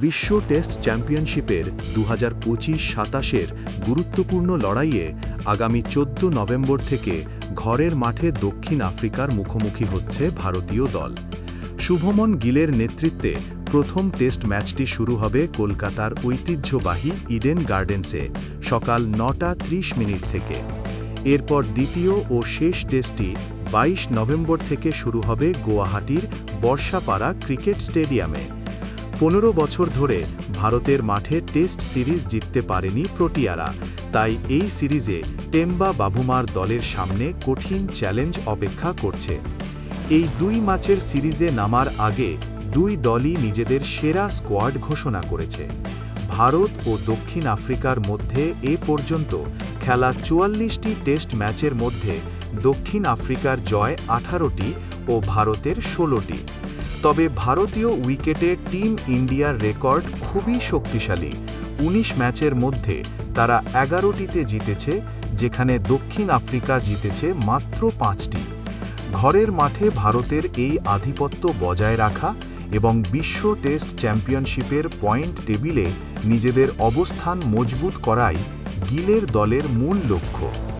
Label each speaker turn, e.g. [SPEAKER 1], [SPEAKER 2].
[SPEAKER 1] বিশ্ব টেস্ট চ্যাম্পিয়নশিপের দু হাজার পঁচিশ সাতাশের গুরুত্বপূর্ণ লড়াইয়ে আগামী চোদ্দ নভেম্বর থেকে ঘরের মাঠে দক্ষিণ আফ্রিকার মুখোমুখি হচ্ছে ভারতীয় দল। শুভমন গিলের নেতৃত্বে প্রথম টেস্ট ম্যাচটি শুরু হবে কলকাতার ঐতিহ্যবাহী ইডেন গার্ডেন্সে সকাল নটা ত্রিশ মিনিট থেকে। এরপর দ্বিতীয় ও শেষ টেস্টটি বাইশ নভেম্বর থেকে শুরু হবে গুয়াহাটির বর্ষাপাড়া ক্রিকেট স্টেডিয়ামে। পনেরো বছর ধরে ভারতের মাঠে টেস্ট সিরিজ জিততে পারেনি প্রোটিয়ারা। তাই এই সিরিজে টেম্বা বাবুমার দলের সামনে কঠিন চ্যালেঞ্জ অপেক্ষা করছে। এই দুই ম্যাচের সিরিজে নামার আগে দুই দলই নিজেদের সেরা স্কোয়াড ঘোষণা করেছে। ভারত ও দক্ষিণ আফ্রিকার মধ্যে এ পর্যন্ত খেলা চুয়াল্লিশটি টেস্ট ম্যাচের মধ্যে দক্ষিণ আফ্রিকার জয় আঠারোটি ও ভারতের ষোলোটি। তবে ভারতীয় উইকেটে টিম ইন্ডিয়ার রেকর্ড খুবই শক্তিশালী। ১৯ ম্যাচের মধ্যে তারা এগারোটিতে জিতেছে, যেখানে দক্ষিণ আফ্রিকা জিতেছে মাত্র পাঁচটি। ঘরের মাঠে ভারতের এই আধিপত্য বজায় রাখা এবং বিশ্ব টেস্ট চ্যাম্পিয়নশিপের পয়েন্ট টেবিলে নিজেদের অবস্থান মজবুত করাই গিলের দলের মূল লক্ষ্য।